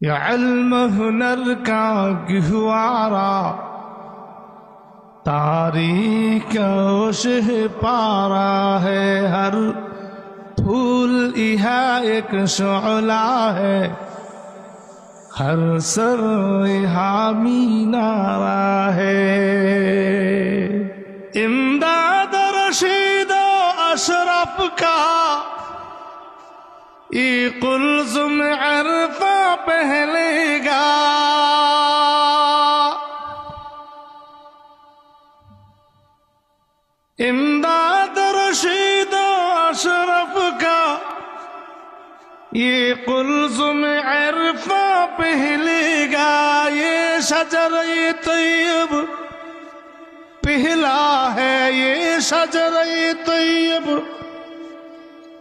یہ علم ہنر کا گہوارا تاریخ شہ پارا ہے، ہر پھول یہاں ایک شعلہ ہے۔ ہر سر حامی نارا ہے۔ امداد رشید و اشرف کا، ای قلزم عرفہ امداد رشید و اشرف کا، یہ قلزم عرفہ پہلے گا یہ شجر طیب۔ پہلا ہے یہ شجر طیب۔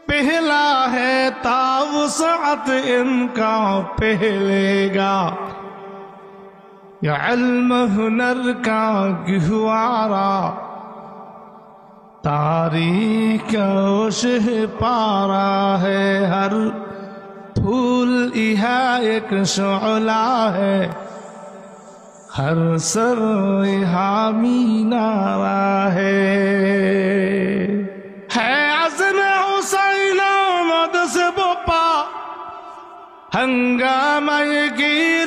پہلا ہے تاوسعت ان کا پہلے گا۔ یہ علم ہنر کا گہوارا تاریخ شہ پارا ہے، ہر پھول یہاں ایک شعلہ ہے۔ ہر سر حامی نارا ہے۔ ہے عزم حسین آمد سے بپا، ہنگامہ گیرو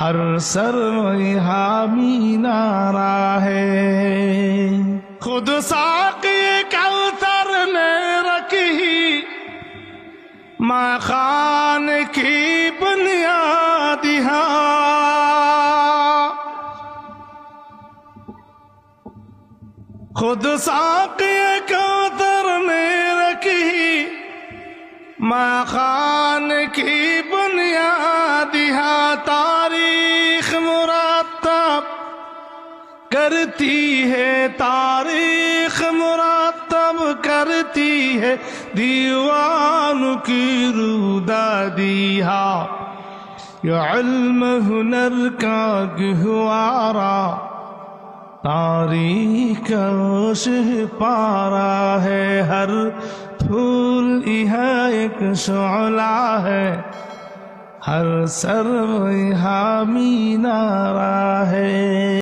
ہر سر حامی نارا ہے۔ خود ساقی کوثر نے رکھی ماں خان کی بنیاد ہاں۔ خود ساقی کوثر نے رکھی ماں خان کی بنیاد ہاں۔ تاریخ کرتی ہے تاریخ مرتب کرتی ہے دیوان کی رودا دیا یہ علم ہنر کا گہوارا تاریخ شہ پارا ہے۔ ہر پھول یہاں ایک شعلہ ہے۔ ہر سر حامی نارا ہے۔